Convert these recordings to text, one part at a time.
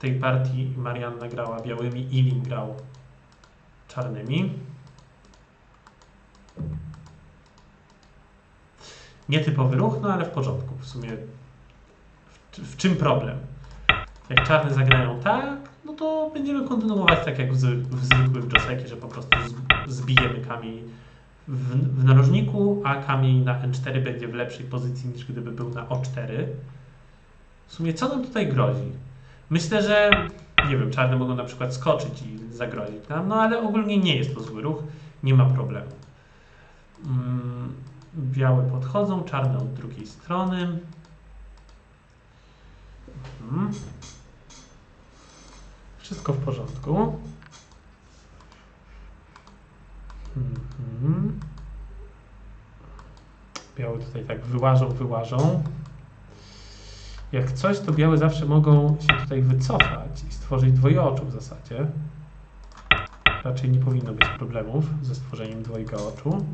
Tej partii Marianna grała białymi, Ilin grał czarnymi. Nietypowy ruch, no ale w porządku. W sumie w, w czym problem? Jak czarne zagrają tak, no to będziemy kontynuować tak jak w, w zwykłym Joseki, że po prostu zbijemy kamień w, w narożniku, a kamień na N4 będzie w lepszej pozycji niż gdyby był na O4. W sumie co nam tutaj grozi? Myślę, że nie wiem, czarne mogą na przykład skoczyć i zagrozić nam, no ale ogólnie nie jest to zły ruch, nie ma problemu. Mm, białe podchodzą, czarne od drugiej strony. Mhm. Wszystko w porządku. Mhm. Białe tutaj tak wyłażą, wyłażą. Jak coś, to białe zawsze mogą się tutaj wycofać i stworzyć dwoje oczu w zasadzie. Raczej nie powinno być problemów ze stworzeniem dwojga oczu.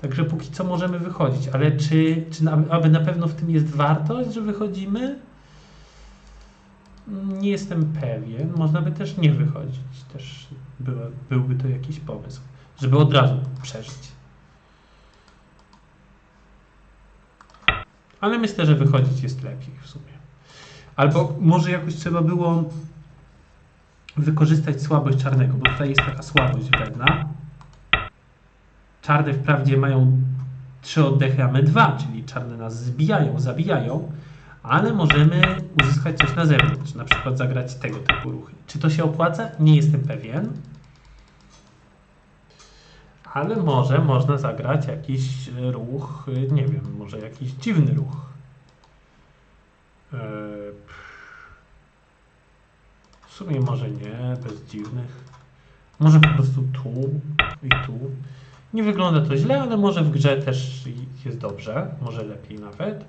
Także póki co możemy wychodzić, ale czy, czy na, aby na pewno w tym jest wartość, że wychodzimy? Nie jestem pewien. Można by też nie wychodzić. Też byłby to jakiś pomysł, żeby od razu przeżyć. Ale myślę, że wychodzić jest lepiej w sumie. Albo może jakoś trzeba było wykorzystać słabość czarnego, bo tutaj jest taka słabość wredna. Czarne wprawdzie mają trzy oddechy, a my dwa, czyli czarne nas zbijają, zabijają, ale możemy uzyskać coś na zewnątrz, na przykład zagrać tego typu ruchy. Czy to się opłaca? Nie jestem pewien. Ale może można zagrać jakiś e, ruch, e, nie wiem, może jakiś dziwny ruch. Eee, W sumie może nie, bez dziwnych. Może po prostu tu i tu. Nie wygląda to źle, ale może w grze też jest dobrze, może lepiej nawet.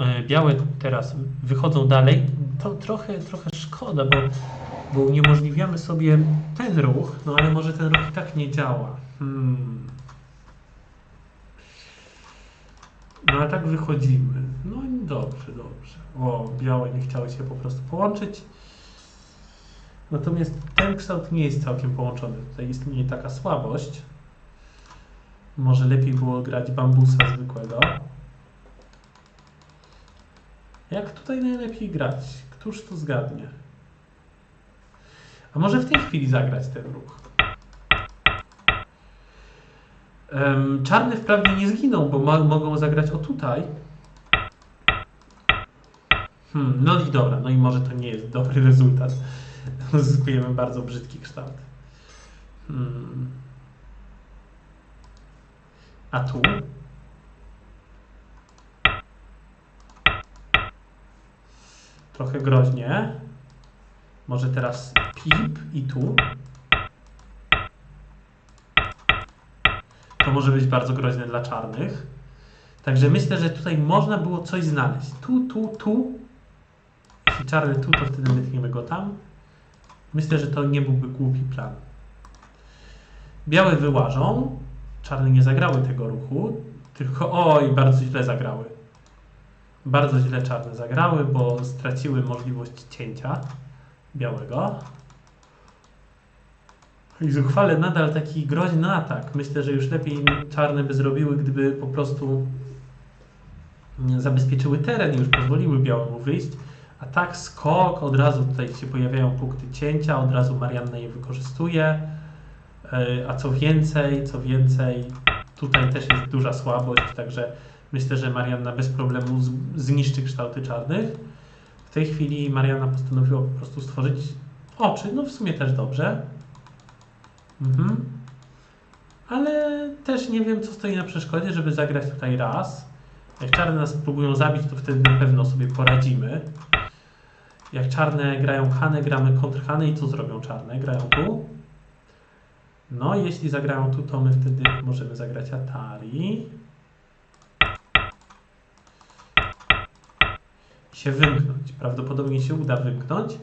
E, Białe teraz wychodzą dalej. To trochę, trochę szkoda, bo, bo uniemożliwiamy sobie ten ruch, no ale może ten ruch i tak nie działa. Hmm. No a tak wychodzimy. No i dobrze, dobrze. O, białe nie chciały się po prostu połączyć. Natomiast ten kształt nie jest całkiem połączony. Tutaj istnieje taka słabość. Może lepiej było grać bambusa zwykłego. Jak tutaj najlepiej grać? Któż to zgadnie? A może w tej chwili zagrać ten ruch? Em, czarne wprawdzie nie zginą, bo ma, mogą zagrać o tutaj. Hmm, no i dobra, no i może to nie jest dobry rezultat. Uzyskujemy bardzo brzydki kształt. Hmm. A tu? Trochę groźnie. Może teraz pip i tu. To może być bardzo groźne dla czarnych. Także myślę, że tutaj można było coś znaleźć. Tu, tu, tu. Jeśli czarny tu, to wtedy mytniemy go tam. Myślę, że to nie byłby głupi plan. Białe wyłażą. Czarne nie zagrały tego ruchu. Tylko oj, bardzo źle zagrały. Bardzo źle czarne zagrały, bo straciły możliwość cięcia białego. I zuchwale nadal taki groźny atak. Myślę, że już lepiej czarne by zrobiły, gdyby po prostu zabezpieczyły teren i już pozwoliły białemu wyjść. A tak skok, od razu tutaj się pojawiają punkty cięcia, od razu Marianna je wykorzystuje. Yy, A co więcej, co więcej, tutaj też jest duża słabość, także myślę, że Marianna bez problemu zniszczy kształty czarnych. Tej chwili Marianna postanowiła po prostu stworzyć oczy, no w sumie też dobrze. Mhm. Ale też nie wiem, co stoi na przeszkodzie, żeby zagrać tutaj raz. Jak czarne nas próbują zabić, to wtedy na pewno sobie poradzimy. Jak czarne grają Hanę, gramy kontr Hanę i co zrobią czarne? Grają tu. No, jeśli zagrają tu, to my wtedy możemy zagrać Atari. Się wymknąć. Prawdopodobnie się uda wymknąć.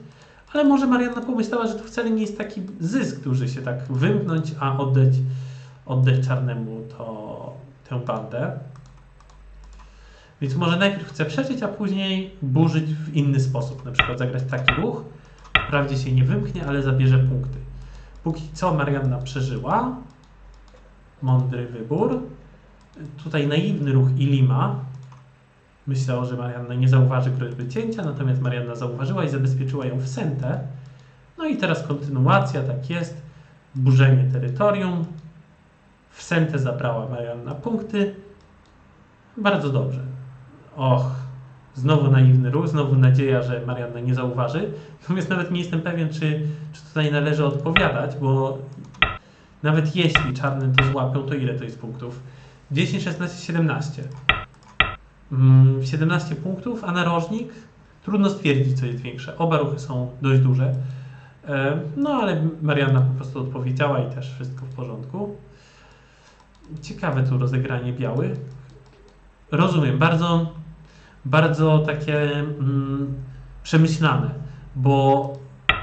Ale może Marianna pomyślała, że to wcale nie jest taki zysk duży się tak wymknąć, a oddać, oddać czarnemu to, tę bandę. Więc może najpierw chce przeżyć, a później burzyć w inny sposób. Na przykład zagrać taki ruch, wprawdzie się nie wymknie, ale zabierze punkty. Póki co Marianna przeżyła. Mądry wybór. Tutaj naiwny ruch Ilima. Myślał, że Marianna nie zauważy groźby cięcia, natomiast Marianna zauważyła i zabezpieczyła ją w sentę. No i teraz kontynuacja, tak jest. Burzenie terytorium. W sentę zabrała Marianna punkty. Bardzo dobrze. Och, znowu naiwny ruch, znowu nadzieja, że Marianna nie zauważy. Natomiast nawet nie jestem pewien, czy, czy tutaj należy odpowiadać, bo nawet jeśli czarne to złapią, to ile to jest punktów? 10, 16, 17. Mm, 17 punktów, a narożnik trudno stwierdzić, co jest większe. Oba ruchy są dość duże. E, No ale Marianna po prostu odpowiedziała i też wszystko w porządku. Ciekawe tu rozegranie białych. Rozumiem, bardzo, bardzo takie mm, przemyślane, bo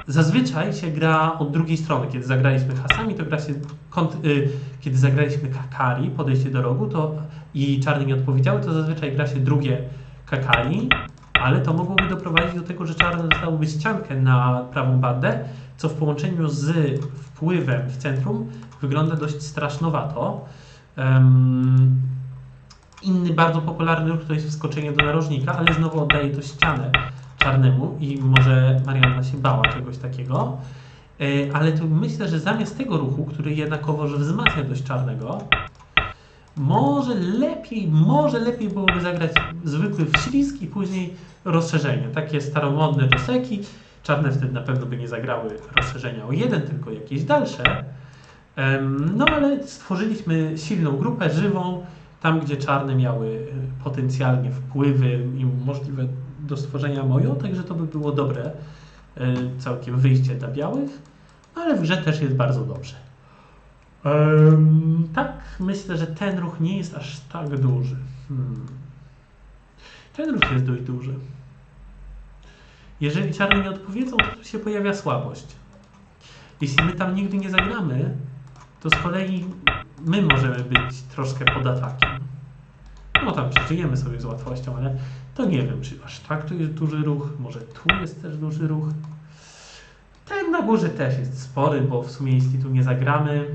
zazwyczaj się gra od drugiej strony. Kiedy zagraliśmy hasami, to gra się, kont- y, kiedy zagraliśmy kakari, podejście do rogu, to i czarne nie odpowiedziały, to zazwyczaj gra się drugie kakari, ale to mogłoby doprowadzić do tego, że czarne dostałyby ściankę na prawą bandę, co w połączeniu z wpływem w centrum wygląda dość strasznowato. Em, Inny bardzo popularny ruch to jest wskoczenie do narożnika, ale znowu oddaje to ścianę czarnemu i może Marianna się bała czegoś takiego. E, Ale tu myślę, że zamiast tego ruchu, który jednakowoż wzmacnia dość czarnego, może lepiej, może lepiej byłoby zagrać zwykły wślizg i później rozszerzenie. Takie staromodne doseki. Czarne wtedy na pewno by nie zagrały rozszerzenia o jeden, tylko jakieś dalsze. No ale stworzyliśmy silną grupę, żywą, tam gdzie czarne miały y, potencjalnie wpływy i możliwe do stworzenia mojo, także to by było dobre y, całkiem wyjście dla białych, ale w grze też jest bardzo dobrze. Em, tak, myślę, że ten ruch nie jest aż tak duży. Hmm. Ten ruch jest dość duży. Jeżeli czarne nie odpowiedzą, to tu się pojawia słabość. Jeśli my tam nigdy nie zagramy, to z kolei my możemy być troszkę pod atakiem. No tam przeżyjemy sobie z łatwością, ale to nie wiem, czy aż tak tu jest duży ruch, może tu jest też duży ruch. Ten na górze też jest spory, bo w sumie jeśli tu nie zagramy,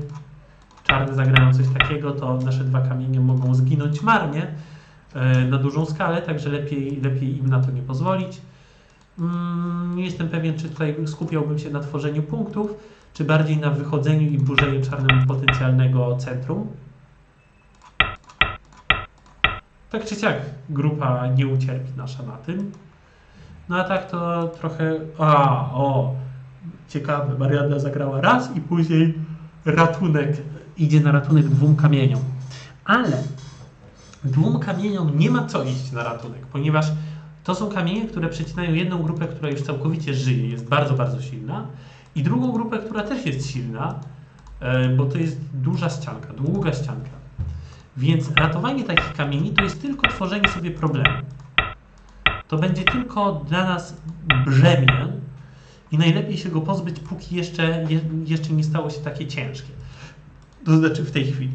czarne zagrają coś takiego, to nasze dwa kamienie mogą zginąć marnie e, na dużą skalę, także lepiej, lepiej im na to nie pozwolić. Mm, Nie jestem pewien, czy tutaj skupiałbym się na tworzeniu punktów, czy bardziej na wychodzeniu i burzeniu czarnemu potencjalnego centrum. Tak czy siak grupa nie ucierpi nasza na tym. No a tak to trochę... A, o, ciekawe. Marianna zagrała raz i później ratunek. Idzie na ratunek dwóm kamieniom. Ale dwóm kamieniom nie ma co iść na ratunek, ponieważ to są kamienie, które przecinają jedną grupę, która już całkowicie żyje, jest bardzo, bardzo silna, i drugą grupę, która też jest silna, e, bo to jest duża ścianka, długa ścianka. Więc ratowanie takich kamieni to jest tylko tworzenie sobie problemu. To będzie tylko dla nas brzemię i najlepiej się go pozbyć, póki jeszcze, je, jeszcze nie stało się takie ciężkie. To znaczy w tej chwili.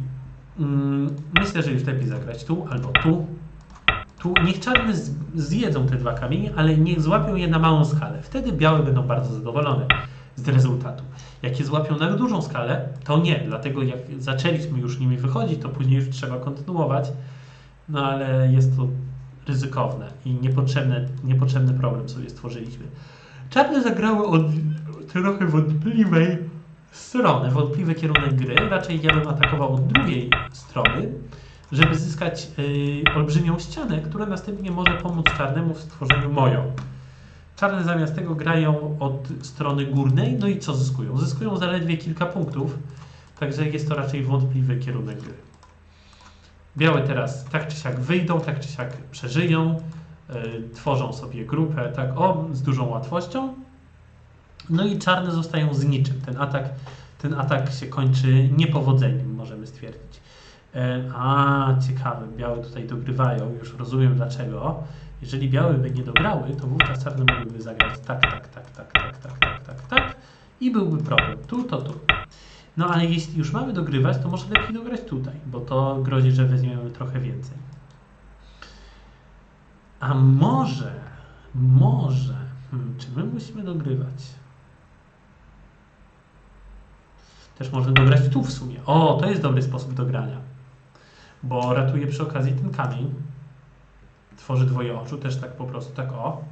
Mm, Myślę, że już lepiej zagrać tu albo tu. Tu niech czarne zjedzą te dwa kamienie, ale niech złapią je na małą skalę. Wtedy białe będą bardzo zadowolone z rezultatu. Jak je złapią na dużą skalę, to nie, dlatego jak zaczęliśmy już nimi wychodzić, to później już trzeba kontynuować, no ale jest to ryzykowne i niepotrzebny, niepotrzebny problem sobie stworzyliśmy. Czarne zagrały od trochę wątpliwej strony, wątpliwy kierunek gry. Raczej ja bym atakował od drugiej strony, żeby zyskać y, olbrzymią ścianę, która następnie może pomóc czarnemu w stworzeniu moją. Czarne zamiast tego grają od strony górnej, no i co zyskują? Zyskują zaledwie kilka punktów, także jest to raczej wątpliwy kierunek gry. Białe teraz tak czy siak wyjdą, tak czy siak przeżyją, y, tworzą sobie grupę tak o, z dużą łatwością. No i czarne zostają z niczym. Ten atak, ten atak się kończy niepowodzeniem, możemy stwierdzić. E, A, ciekawe, białe tutaj dogrywają, już rozumiem dlaczego. Jeżeli białe by nie dograły, to wówczas czarne mogłyby zagrać tak, tak, tak, tak, tak, tak, tak, tak, tak i byłby problem. Tu, to tu. No ale jeśli już mamy dogrywać, to może lepiej dograć tutaj, bo to grozi, że weźmiemy trochę więcej. A może, może, hmm, czy my musimy dogrywać? Też można dograć tu w sumie. O, to jest dobry sposób do grania. Bo ratuje przy okazji ten kamień. Tworzy dwoje oczu, też tak po prostu, tak o.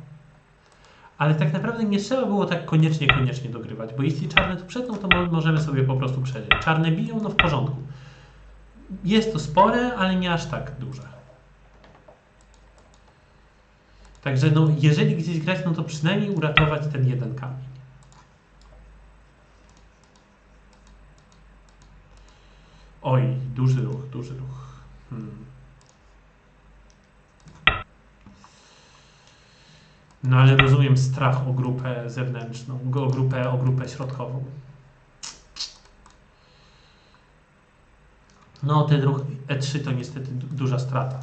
Ale tak naprawdę nie trzeba było tak koniecznie, koniecznie dogrywać, bo jeśli czarne tu przetną, to mo- możemy sobie po prostu przeżyć. Czarne biją, no w porządku. Jest to spore, ale nie aż tak duże. Także no, jeżeli gdzieś grać, no to przynajmniej uratować ten jeden kamień. Oj, duży ruch, duży ruch. Hmm. No ale rozumiem strach o grupę zewnętrzną, o grupę, o grupę środkową. No, ten ruch E3 to niestety du- duża strata.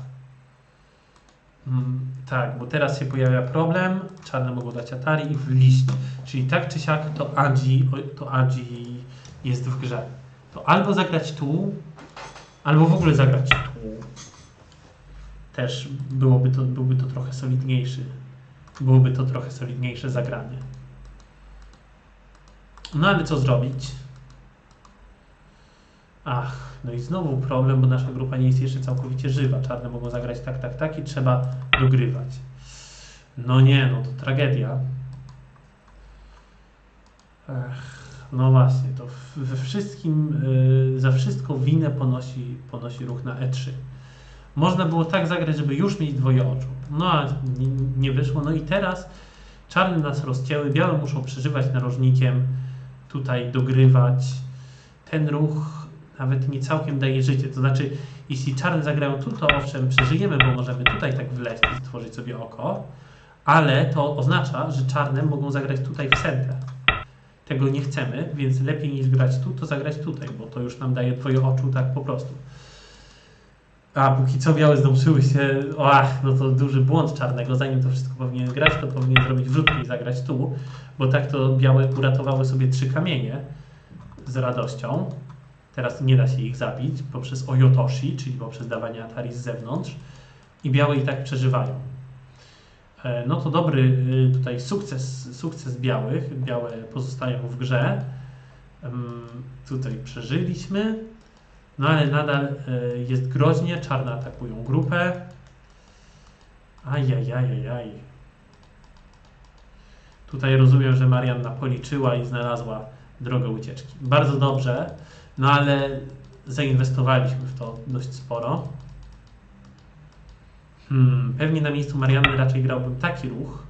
Mm, tak, bo teraz się pojawia problem. Czarne mogą dać Atari i w. Czyli tak czy siak to Agi, to Agi jest w grze. To albo zagrać tu, albo w ogóle zagrać tu. Też byłoby to, byłby to trochę solidniejszy. Byłoby to trochę solidniejsze zagranie. No ale co zrobić? Ach, no i znowu problem, bo nasza grupa nie jest jeszcze całkowicie żywa. Czarne mogą zagrać tak, tak, tak i trzeba dogrywać. No nie, no to tragedia. Ech, no właśnie, to we wszystkim, y, za wszystko winę ponosi, ponosi ruch na E3. Można było tak zagrać, żeby już mieć dwoje oczu. No a nie, wyszło. No i teraz czarne nas rozcięły, białe muszą przeżywać narożnikiem, tutaj dogrywać. Ten ruch nawet nie całkiem daje życie. To znaczy, jeśli czarne zagrają tu, to owszem, przeżyjemy, bo możemy tutaj tak wleźć i stworzyć sobie oko, ale to oznacza, że czarne mogą zagrać tutaj w centrę. Tego nie chcemy, więc lepiej niż grać tu, to zagrać tutaj, bo to już nam daje dwoje oczu tak po prostu. A póki co białe zdążyły się, ach, no to duży błąd czarnego, zanim to wszystko powinien grać, to powinien zrobić wrzutkę i zagrać tu, bo tak to białe uratowały sobie trzy kamienie z radością. Teraz nie da się ich zabić poprzez Oyotoshi, czyli poprzez dawanie Atari z zewnątrz i białe i tak przeżywają. E, No to dobry y, tutaj sukces, sukces białych. Białe pozostają w grze. Tutaj przeżyliśmy. No ale nadal y, jest groźnie. Czarne atakują grupę. Ajajajajaj. Tutaj rozumiem, że Marianna policzyła i znalazła drogę ucieczki. Bardzo dobrze, no ale zainwestowaliśmy w to dość sporo. Hmm, pewnie na miejscu Marianny raczej grałbym taki ruch.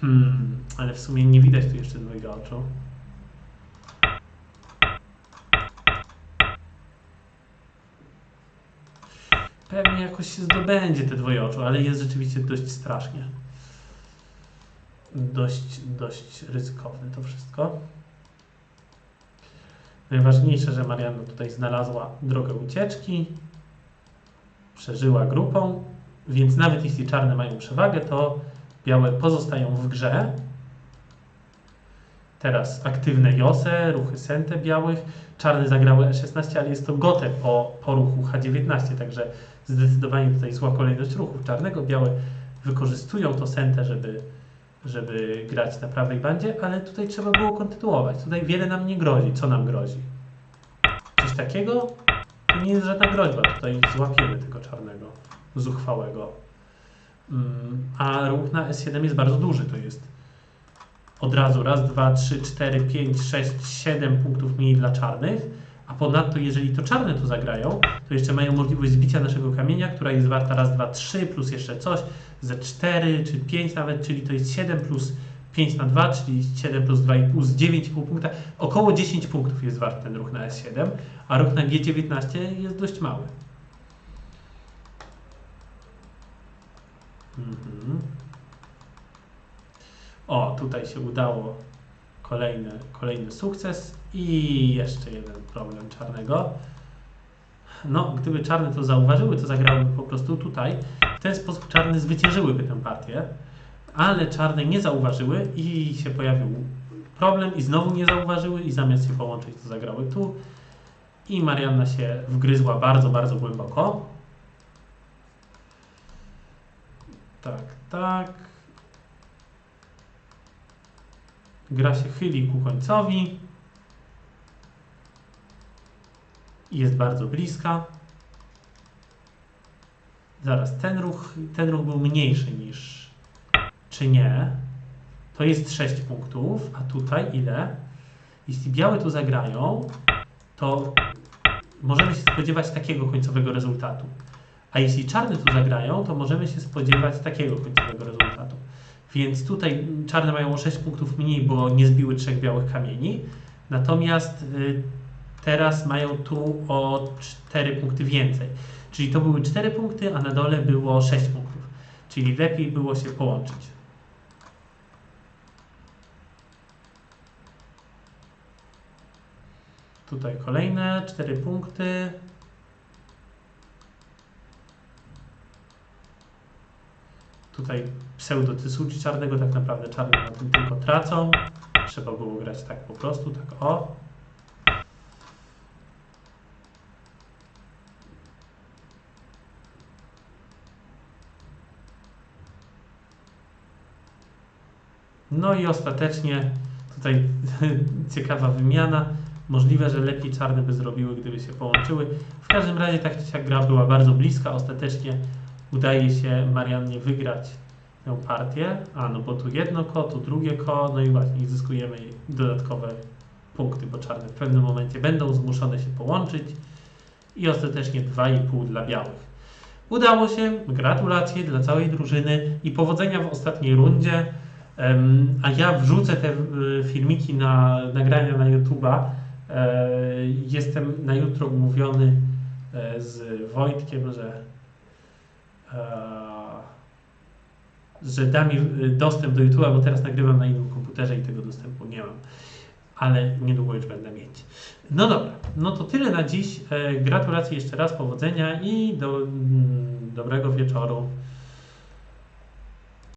Hmm, ale w sumie nie widać tu jeszcze dwojga oczu. Pewnie jakoś się zdobędzie te dwoje oczu, ale jest rzeczywiście dość strasznie. Dość, dość ryzykowne to wszystko. Najważniejsze, że Marianna tutaj znalazła drogę ucieczki, przeżyła grupą, więc nawet jeśli czarne mają przewagę, to białe pozostają w grze. Teraz aktywne Jose, ruchy Sente białych. Czarne zagrały E16, ale jest to gote po, po ruchu H19, także zdecydowanie tutaj zła kolejność ruchów czarnego. Białe wykorzystują to Sente, żeby, żeby grać na prawej bandzie, ale tutaj trzeba było kontynuować. Tutaj wiele nam nie grozi. Co nam grozi? Coś takiego? To nie jest żadna groźba. Tutaj złapiemy tego czarnego, zuchwałego. Mm, A ruch na S7 jest bardzo duży. To jest od razu raz, dwa, trzy, cztery, pięć, sześć, siedem punktów mniej dla czarnych. A ponadto, jeżeli to czarne tu zagrają, to jeszcze mają możliwość zbicia naszego kamienia, która jest warta raz, dwa, trzy, plus jeszcze coś, ze 4 czy 5 nawet, czyli to jest 7 plus 5 na 2, czyli 7 plus 2,5 z 9,5 punkta. Około 10 punktów jest wart ten ruch na S7, a ruch na G19 jest dość mały. Mhm. O, tutaj się udało kolejny, kolejny sukces i jeszcze jeden problem czarnego. No, gdyby czarne to zauważyły, to zagrałyby po prostu tutaj. W ten sposób czarne zwyciężyłyby tę partię, ale czarne nie zauważyły i się pojawił problem i znowu nie zauważyły i zamiast się połączyć, to zagrały tu. I Marianna się wgryzła bardzo, bardzo głęboko. Tak, tak. Gra się chyli ku końcowi. Jest bardzo bliska. Zaraz, ten ruch, ten ruch był mniejszy niż. Czy nie? To jest 6 punktów, a tutaj ile? Jeśli białe tu zagrają, to możemy się spodziewać takiego końcowego rezultatu. A jeśli czarne tu zagrają, to możemy się spodziewać takiego końcowego rezultatu. Więc tutaj czarne mają o 6 punktów mniej, bo nie zbiły trzech białych kamieni. Natomiast y, teraz mają tu o 4 punkty więcej. Czyli to były 4 punkty, a na dole było 6 punktów. Czyli lepiej było się połączyć. Tutaj kolejne 4 punkty. Tutaj pseudo Tysuci czarnego, tak naprawdę czarne na tym tylko tracą. Trzeba było grać tak po prostu, tak o. No i ostatecznie tutaj ciekawa wymiana. Możliwe, że lepiej czarne by zrobiły, gdyby się połączyły. W każdym razie tak czy siak gra była bardzo bliska. Ostatecznie udaje się Mariannie wygrać tę partię. A no bo tu jedno ko, tu drugie ko, no i właśnie zyskujemy dodatkowe punkty, bo czarne w pewnym momencie będą zmuszone się połączyć i ostatecznie 2,5 dla białych. Udało się, gratulacje dla całej drużyny i powodzenia w ostatniej rundzie. A ja wrzucę te y, filmiki na nagrania na YouTube'a. E, Jestem na jutro umówiony e, z Wojtkiem, że, że da mi y, dostęp do YouTube'a, bo teraz nagrywam na innym komputerze i tego dostępu nie mam. Ale niedługo już będę mieć. No dobra, no to tyle na dziś. E, Gratulacje jeszcze raz, powodzenia i do, mm, dobrego wieczoru.